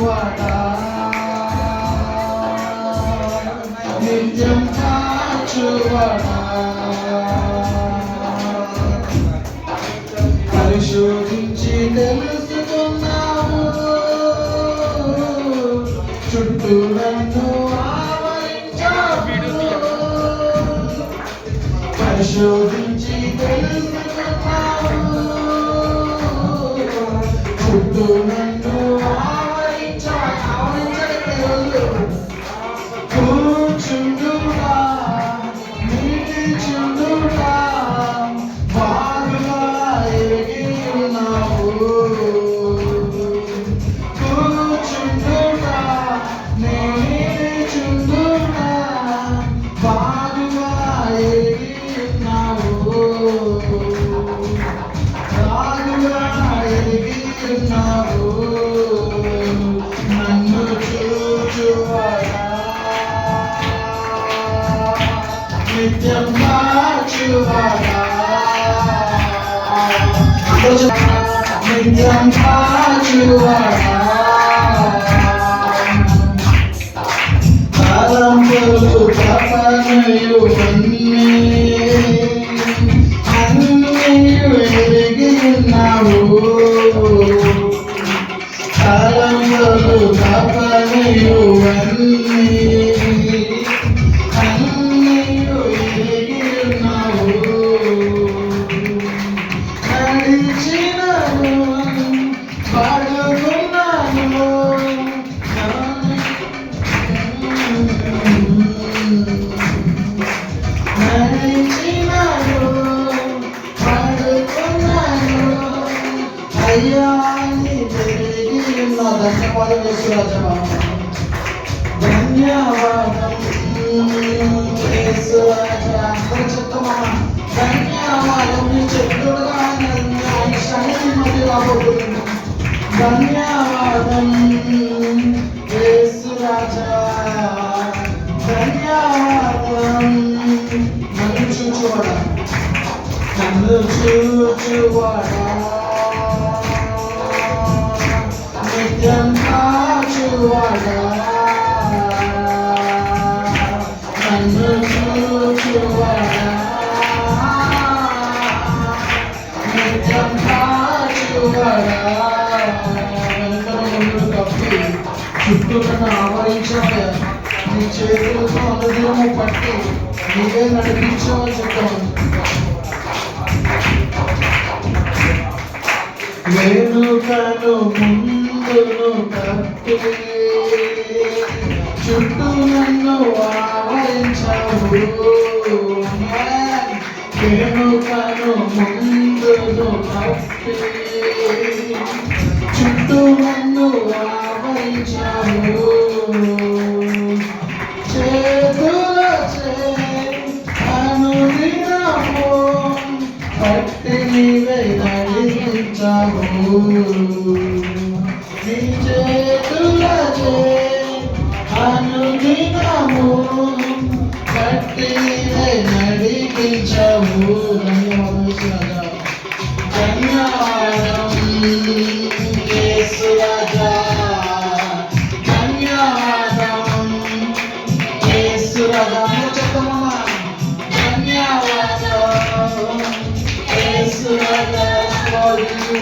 కాచువాడా నిత్యం కాచువాడా పరిశోధించి తెలుసుకున్నావు చుట్టూ నన్ను పరిశోధించి తెలుసుకున్నావు చుట్టూ నన్ను ఉన్నావు బాగుగా ఉన్నావు నన్ను నిత్యం నిత్యం తలంపులు తపనయు ధన్యవాదాలు. యేసురాజా ధన్యవాదం చెప్తామా ధన్యవాదం నీ చెప్తుడుగా ఆయన శని మధ్య రాబోతున్నాను ధన్యవాదం ధన్యవాదం నన్ను చూచువాడా నన్ను చూచువాడా చుట్టూ నన్ను నీ చేతులతో అనుదినము పట్టి నీవే నడిపించావని చెప్తాను వెనుకను ముందును కప్పి చుట్టూ నన్ను ఆవరించావు వెనుకను ముందును కప్పి చుట్టూ నన్ను ఆవరించావు చేతులచే అనుదినము పట్టి నీవే నడిపించావు నీ చేతులచే అనుదినము పట్టి నడిపించావు you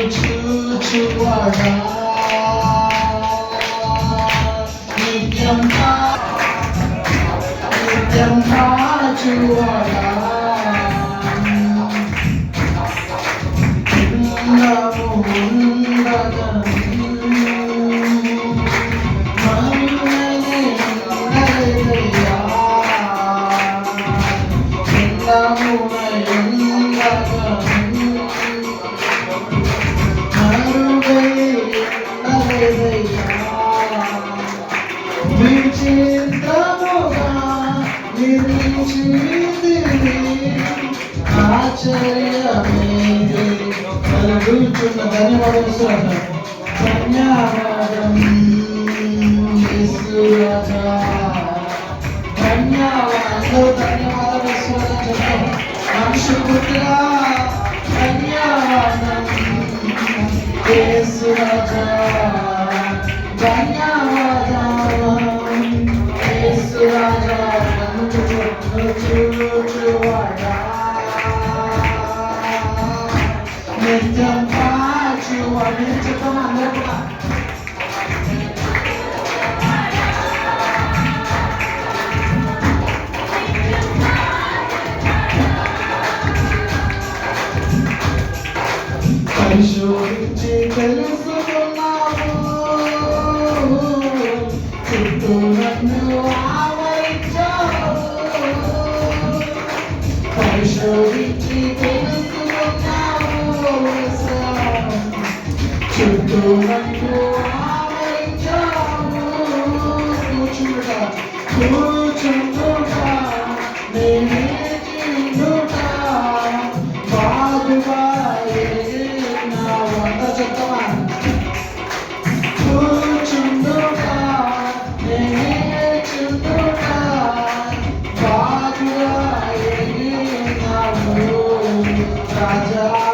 you to our God. ఉండమున ఉండగా ధన్యవాదాలు స్వామి. యేసు రాజా. ఎంతో నన్ను ఆవరించావు కూర్చుంట కూర్చుంటుట నేనే తింటుట బాగుగా నా వంట చెప్పమా కూర్చుంటుట నేనే చుంటుట బాగుగా నా రాజా